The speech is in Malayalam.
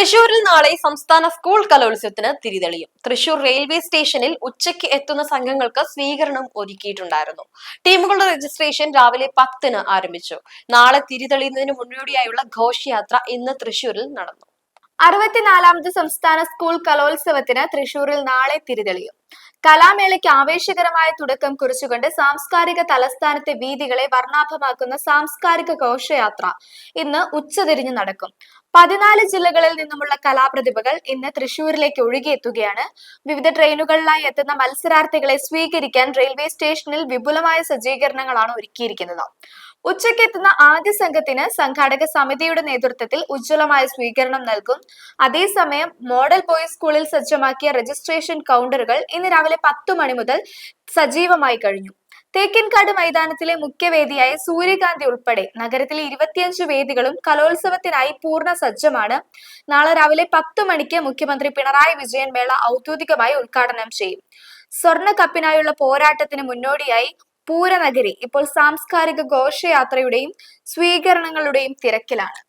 തൃശൂരിൽ നാളെ സംസ്ഥാന സ്കൂൾ കലോത്സവത്തിന് തിരിതെളിയും. തൃശൂർ റെയിൽവേ സ്റ്റേഷനിൽ ഉച്ചയ്ക്ക് എത്തുന്ന സംഘങ്ങൾക്ക് സ്വീകരണം ഒരുക്കിയിട്ടുണ്ടായിരുന്നു. ടീമുകളുടെ രജിസ്ട്രേഷൻ രാവിലെ പത്തിന് ആരംഭിച്ചു. നാളെ തിരിതെളിയുന്നതിന് മുന്നോടിയായുള്ള ഘോഷയാത്ര ഇന്ന് തൃശൂരിൽ നടന്നു. അറുപത്തിനാലാമത് സംസ്ഥാന സ്കൂൾ കലോത്സവത്തിന് തൃശൂരിൽ നാളെ തിരിതെളിയും. കലാമേളയ്ക്ക് ആവേശകരമായ തുടക്കം കുറിച്ചുകൊണ്ട് സാംസ്കാരിക തലസ്ഥാനത്തെ വീതികളെ വർണാഭമാക്കുന്ന സാംസ്കാരിക ഘോഷയാത്ര ഇന്ന് ഉച്ചതിരിഞ്ഞ് നടക്കും. പതിനാല് ജില്ലകളിൽ നിന്നുമുള്ള കലാപ്രതിഭകൾ ഇന്ന് തൃശൂരിലേക്ക് ഒഴുകിയെത്തുകയാണ് വിവിധ ട്രെയിനുകളിലായി എത്തുന്ന മത്സരാർത്ഥികളെ സ്വീകരിക്കാൻ റെയിൽവേ സ്റ്റേഷനിൽ വിപുലമായ സജ്ജീകരണങ്ങളാണ് ഒരുക്കിയിരിക്കുന്നത്. ഉച്ചയ്ക്ക് എത്തുന്ന ആദ്യ സംഘത്തിന് സംഘാടക സമിതിയുടെ നേതൃത്വത്തിൽ ഉജ്ജ്വലമായ സ്വീകരണം നൽകും. അതേസമയം മോഡൽ ബോയ്സ് സ്കൂളിൽ സജ്ജമാക്കിയ രജിസ്ട്രേഷൻ കൗണ്ടറുകൾ ഇന്ന് രാവിലെ പത്തു മണി മുതൽ സജീവമായി കഴിഞ്ഞു. തേക്കിൻകാട് മൈതാനത്തിലെ മുഖ്യവേദിയായ സൂര്യകാന്തി ഉൾപ്പെടെ നഗരത്തിലെ ഇരുപത്തിയഞ്ച് വേദികളും കലോത്സവത്തിനായി പൂർണ സജ്ജമാണ്. നാളെ രാവിലെ പത്തു മണിക്ക് മുഖ്യമന്ത്രി പിണറായി വിജയൻ മേള ഔദ്യോഗികമായി ഉദ്ഘാടനം ചെയ്യും. സ്വർണ കപ്പിനായുള്ള പോരാട്ടത്തിന് മുന്നോടിയായി പൂരനഗരി ഇപ്പോൾ സാംസ്കാരിക ഘോഷയാത്രയുടെയും സ്വീകരണങ്ങളുടെയും തിരക്കിലാണ്.